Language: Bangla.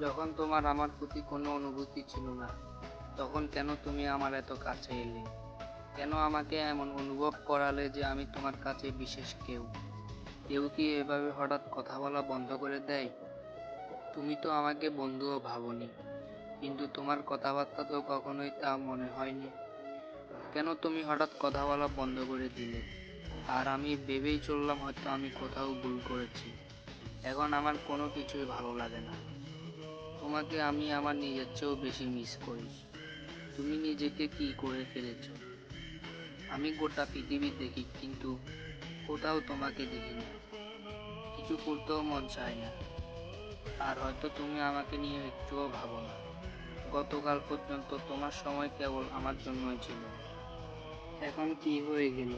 যখন তোমার আমার প্রতি কোনো অনুভূতি ছিল না, তখন কেন তুমি আমার এত কাছে এলে? কেন আমাকে এমন অনুভব করালে যে আমি তোমার কাছে বিশেষ কেউ? কেউ কি এভাবে হঠাৎ কথা বলা বন্ধ করে দেয়? তুমি তো আমাকে বন্ধুও ভাবনি, কিন্তু তোমার কথাবার্তা তো কখনোই তা মনে হয়নি। কেন তুমি হঠাৎ কথা বলা বন্ধ করে দিলে? আর আমি ভেবেই চললাম হয়তো আমি কোথাও ভুল করেছি। এখন আমার কোনো কিছুই ভালো লাগে না। তোমাকে আমি আমার নিজের চেয়েও বেশি মিস করি। তুমি নিজেকে কি করে ফেলেছো আমি গোটা পৃথিবী দেখি, কিন্তু কোথাও তোমাকে দেখি না কিছু করতেও মন চায় না। আর হয়তো তুমি আমাকে নিয়ে একটুও ভাবো না। গতকাল পর্যন্ত তোমার সময় কেবল আমার জন্যই ছিল। এখন কি হয়ে গেল?